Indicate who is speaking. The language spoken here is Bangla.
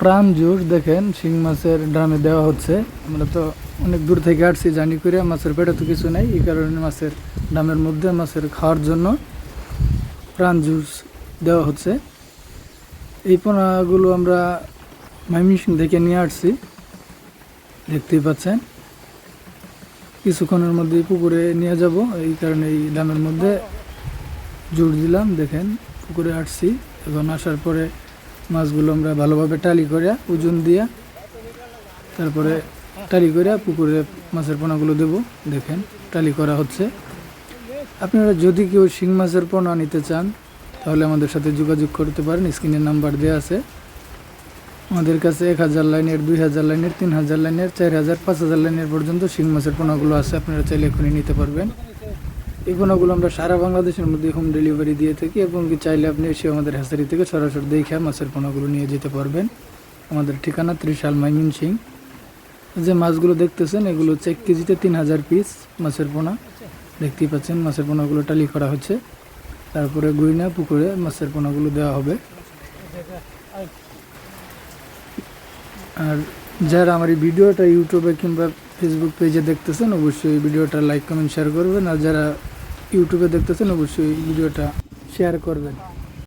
Speaker 1: প্রাণ জুস দেখেন, শিং মাছের ড্রামে দেওয়া হচ্ছে। আমরা তো অনেক দূর থেকে আসছি জানি করে, মাছের পেটে তো কিছু নেই, এই কারণে মাছের ড্রামের মধ্যে মাছের খাওয়ার জন্য প্রাণ জুস দেওয়া হচ্ছে। এই পোনাগুলো আমরা মাইমিসিং থেকে নিয়ে আসছি, দেখতেই পাচ্ছেন। কিছুক্ষণের মধ্যে পুকুরে নিয়ে যাব, এই কারণে এই ড্রামের মধ্যে জোর দিলাম, দেখেন, পুকুরে আসছি। এখন আসার পরে মাছগুলো আমরা ভালোভাবে টালি করে ওজন দিয়া তারপরে টালি করে পুকুরে মাছের পোনাগুলো দেব। দেখেন, টালি করা হচ্ছে। আপনারা যদি কেউ শিং মাছের পোনা নিতে চান, তাহলে আমাদের সাথে যোগাযোগ করতে পারেন। স্ক্রিনের নাম্বার দেওয়া আছে। আমাদের কাছে এক হাজার লাইনের, দুই হাজার লাইনের, তিন হাজার লাইনের, চার হাজার, পাঁচ হাজার লাইনের পর্যন্ত শিং মাছের পোনাগুলো আছে। আপনারা চাইলে এখনই নিতে পারবেন। এই পোনাগুলো আমরা সারা বাংলাদেশের মধ্যে হোম ডেলিভারি দিয়ে থাকি এবং চাইলে আপনি এসে আমাদের হ্যাচারি থেকে সরাসরি দেখে মাছের পোনাগুলো নিয়ে যেতে পারবেন। আমাদের ঠিকানা ত্রিশাল মাইমিন সিং। যে মাছগুলো দেখতেছেন, এগুলো হচ্ছে এক কেজিতে তিন হাজার পিস মাছের পোনা। দেখতেই পাচ্ছেন, মাছের পোনাগুলো টালি করা হচ্ছে। তারপরে গুইনা, পুকুরে মাছের পোনাগুলো দেওয়া হবে। আর যারা আমার এই ভিডিওটা ইউটিউবে কিংবা ফেসবুক পেজে দেখতেছেন, অবশ্যই ভিডিওটা লাইক কমেন্ট শেয়ার করবেন। আর যারা ইউটিউবে দেখতেছেন অবশ্যই ভিডিওটা শেয়ার করবেন।